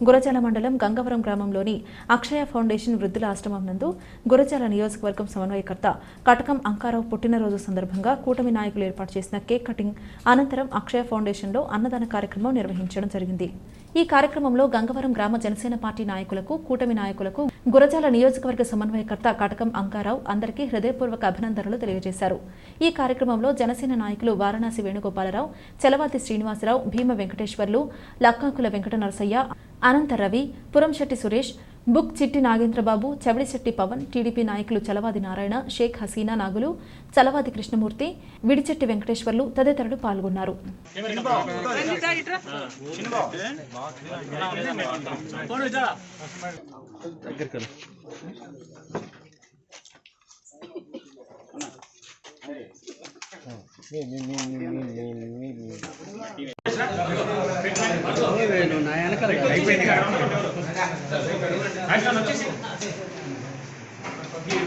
గురజాల మండలం గంగవరం గ్రామంలోని అక్షయ ఫౌండేషన్ వృద్ధుల ఆశ్రమం నందు గురజాల నియోజకవర్గం సమన్వయకర్త కటకం అంకారావు పుట్టినరోజు సందర్భంగా కూటమి నాయకులు ఏర్పాటు చేసిన కేక్ కటింగ్ అనంతరం అక్షయ ఫౌండేషన్లో అన్నదాన కార్యక్రమం నిర్వహించడం జరిగింది. ఈ కార్యక్రమంలో గంగవరం గ్రామ జనసేన పార్టీ నాయకులకు కూటమి నాయకులకు గురజాల నియోజకవర్గ సమన్వయకర్త కటకం అంకారావు అందరికీ హృదయపూర్వక అభినందనలు తెలియజేశారు. ఈ కార్యక్రమంలో జనసేన నాయకులు వారణాసి వేణుగోపాలరావు చలవాతి శ్రీనివాసరావు భీమ వెంకటేశ్వర్లు లక్కాకుల వెంకట నరసయ్య అనంత రవి పురంశెట్టి సురేష్ బుక్ చిట్టి నాగేంద్రబాబు చవిడిశెట్టి పవన్ టీడీపీ నాయకులు చలవాది నారాయణ షేక్ హసీనా నాగులు చలవాది కృష్ణమూర్తి విడిచెట్టి వెంకటేశ్వర్లు తదితరులు పాల్గొన్నారు.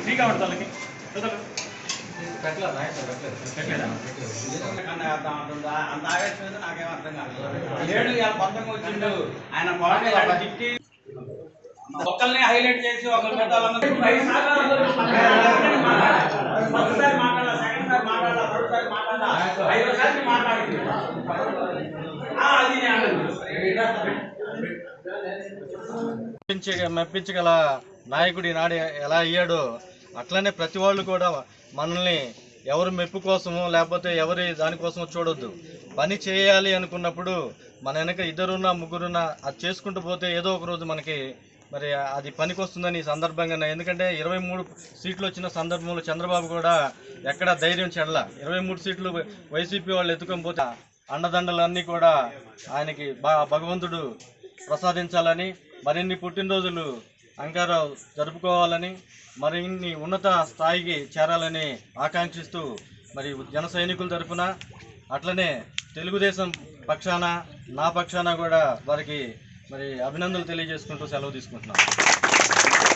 ఫ్రీగా ఉంటుంది అంత ఆవేశం నాకేం అర్థం కాదు ఏడు వచ్చిండు ఆయన బాడీ తిట్టి ఒక్కరిని హైలైట్ చేసి ఒకరి మాట్లాడాలి సెకండ్ సారి మాట్లాడాలి థర్డ్ సారి మాట్లాడాలి ఐదో సారి మాట్లాడింది మెప్పించగల నాయకుడు ఈనాడు ఎలా అయ్యాడో అట్లనే ప్రతి వాళ్ళు కూడా మనల్ని ఎవరు మెప్పు కోసమో లేకపోతే ఎవరి దానికోసమో చూడొద్దు. పని చేయాలి అనుకున్నప్పుడు మన వెనక ఇద్దరున్నా ముగ్గురున్నా అది చేసుకుంటూ పోతే ఏదో ఒక రోజు మనకి మరి అది పనికొస్తుందని ఈ సందర్భంగా ఎందుకంటే ఇరవై మూడు సీట్లు వచ్చిన సందర్భంలో చంద్రబాబు కూడా ఎక్కడ ధైర్యం చెడల. ఇరవై మూడు సీట్లు వైసీపీ వాళ్ళు ఎత్తుకొని పోతే అండదండలన్నీ కూడా ఆయనకి బా భగవంతుడు ప్రసాదించాలని మరిన్ని పుట్టినరోజులు అంకారావు జరుపుకోవాలని మరిన్ని ఉన్నత స్థాయికి చేరాలని ఆకాంక్షిస్తూ మరి జన సైనికుల తరఫున అట్లనే తెలుగుదేశం పక్షాన నా పక్షాన కూడా వారికి మరి అభినందనలు తెలియజేసుకుంటూ సెలవు తీసుకుంటున్నాను